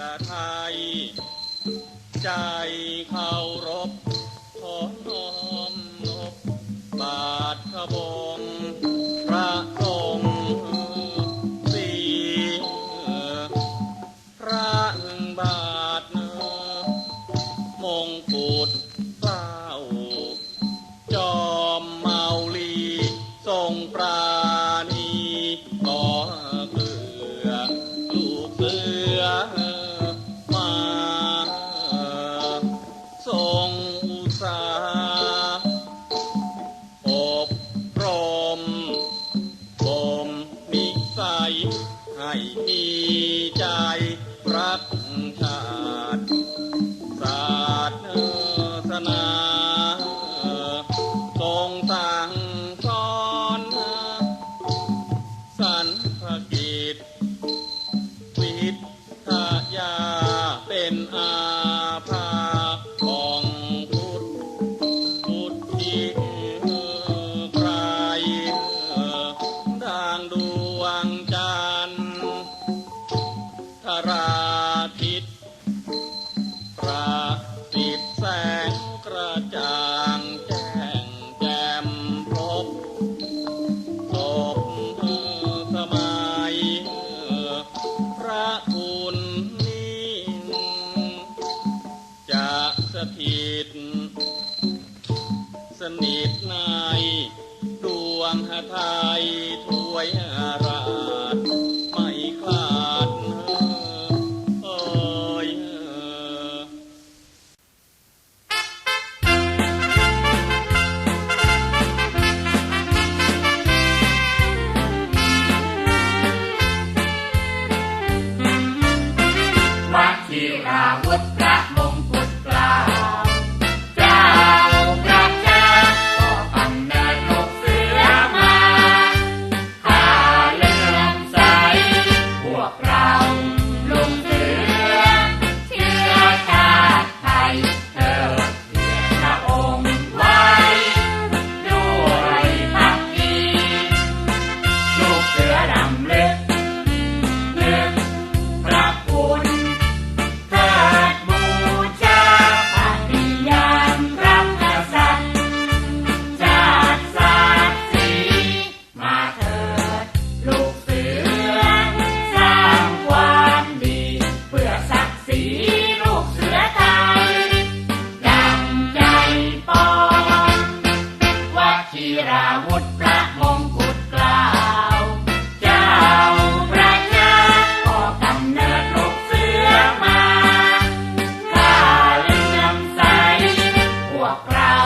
อไทย ใจเขารบขอน้อมนบบาทพระบงพระทรงสีพระบาทมงกุฎเก้าจอมเมาลีทรงปรา ถิต สนิทนายดวงหทัยถวยอาราธ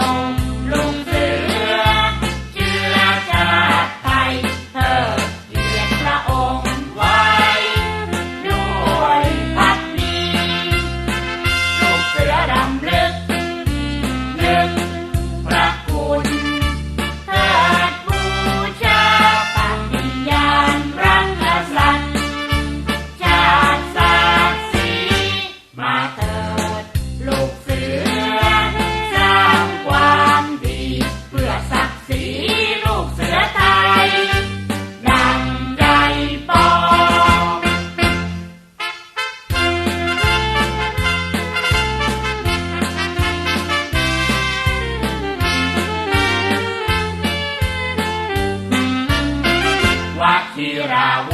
lòng lúc Pirahu.